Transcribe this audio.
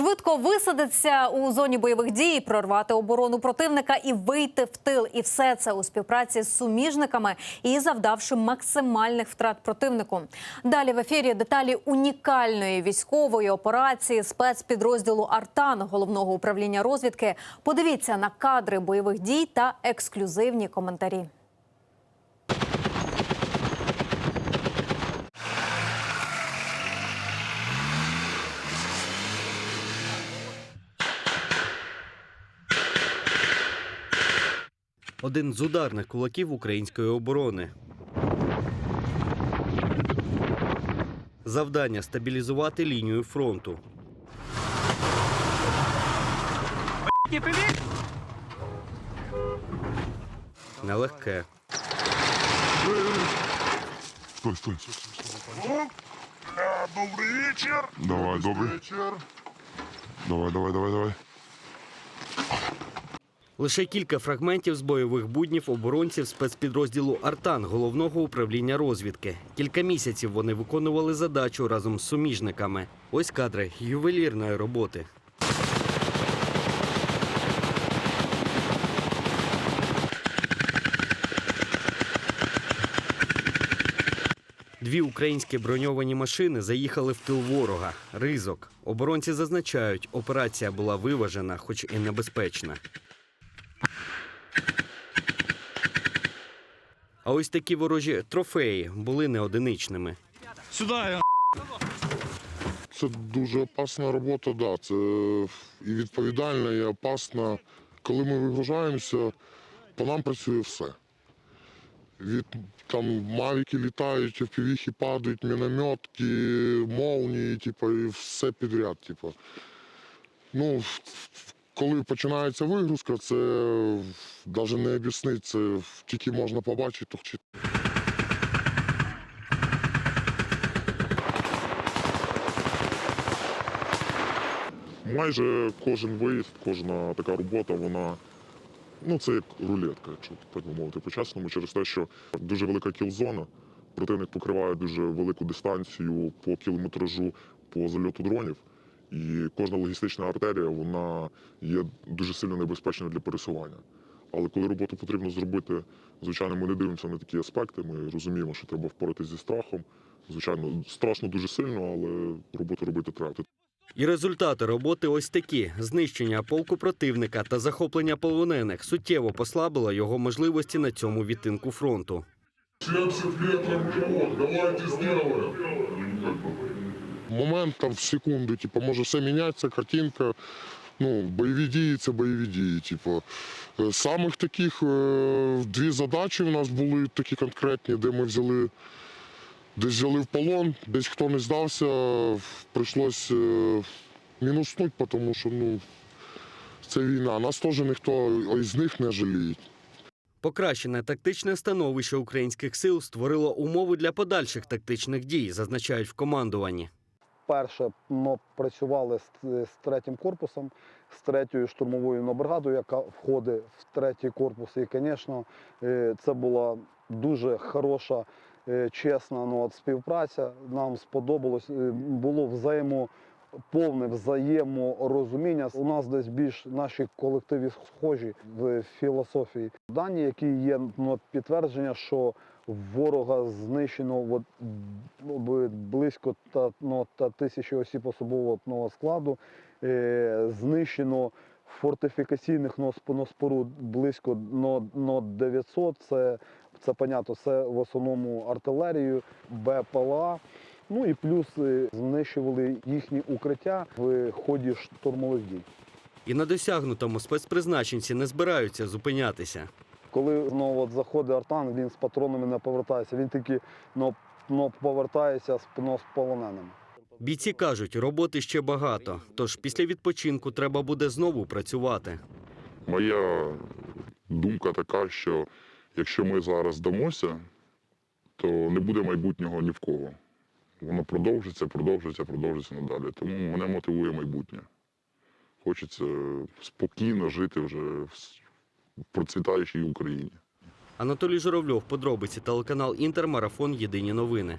Швидко висадитися у зоні бойових дій, прорвати оборону противника і вийти в тил. І все це у співпраці з суміжниками і завдавши максимальних втрат противнику. Далі в ефірі деталі унікальної військової операції спецпідрозділу Артан головного управління розвідки. Подивіться на кадри бойових дій та ексклюзивні коментарі. Один з ударних кулаків української оборони. Завдання стабілізувати лінію фронту. Нелегке. Стой, стой. Добрий вечір. Давай, добрий. вечір. Давай, давай, давай, давай. Лише кілька фрагментів з бойових буднів оборонців спецпідрозділу Артан головного управління розвідки. Кілька місяців вони виконували задачу разом з суміжниками. Ось кадри ювелірної роботи. Дві українські броньовані машини заїхали в тил ворога. Ризок. Оборонці зазначають, операція була виважена, хоч і небезпечна. А ось такі ворожі трофеї були не одиничними. Сюда, Це дуже опасна робота, да. Це і відповідальна, і опасна. Коли ми вигружаємося, по нам працює все. Від там мавіки літають, впівіхи падають, мінометки, молнії, типу, і все підряд. Типу. Ну, коли починається вигрузка, це навіть не об'яснити, це тільки можна побачити, чи Майже кожен виїзд, кожна така робота, вона ну це як рулетка, якщо так би мовити, по-чесному, через те, що дуже велика кілзона. Противник покриває дуже велику дистанцію по кілометражу по зальоту дронів. І кожна логістична артерія вона є дуже сильно небезпечною для пересування. Але коли роботу потрібно зробити, звичайно, ми не дивимося на такі аспекти. Ми розуміємо, що треба впоратися зі страхом. Звичайно, страшно дуже сильно, але роботу робити треба. І результати роботи ось такі: знищення полку противника та захоплення полонених суттєво послабило його можливості на цьому відтинку фронту. 70 метров давайте сделаем. Момент там в секунду, типу, може все мінятися, картинка. Ну, бойові дії це бойові дії. Типу. Е, Самих таких е, дві задачі у нас були такі конкретні, де ми взяли, десь взяли в полон, десь хто не здався, прийшлось е, мінуснути, тому що ну, це війна. Нас теж ніхто із них не жаліє. Покращене тактичне становище українських сил створило умови для подальших тактичних дій, зазначають в командуванні. Перше ми працювали з, з третім корпусом, з третьою штурмовою бригадою, яка входить в третій корпус. І, звісно, е, це була дуже хороша, е, чесна ну, от, співпраця. Нам сподобалось, е, було взаємо. Повне взаєморозуміння. У нас десь більш наші колективи схожі в філософії. Дані, які є ну, підтвердження, що ворога знищено от, близько та, ну, та тисячі осіб особового ну, складу, е, знищено фортифікаційних ну, ну, споруд близько ну, ну, 900. Це, це понятно, це в основному артилерію, БПЛА. Ну і плюс е, знищували їхні укриття в ході штурмових дій. І на досягнутому спецпризначенці не збираються зупинятися. Коли ну, от заходить артан, він з патронами не повертається. Він тільки ну, ну, повертається з, ну, з полоненими. Бійці кажуть, роботи ще багато, тож після відпочинку треба буде знову працювати. Моя думка така, що якщо ми зараз здамося, то не буде майбутнього ні в кого. Воно продовжиться, продовжиться, продовжиться надалі. Тому мене мотивує майбутнє. Хочеться спокійно жити вже в процвітаючій Україні. Анатолій Журавльов, подробиці, телеканал Інтермарафон Єдині новини.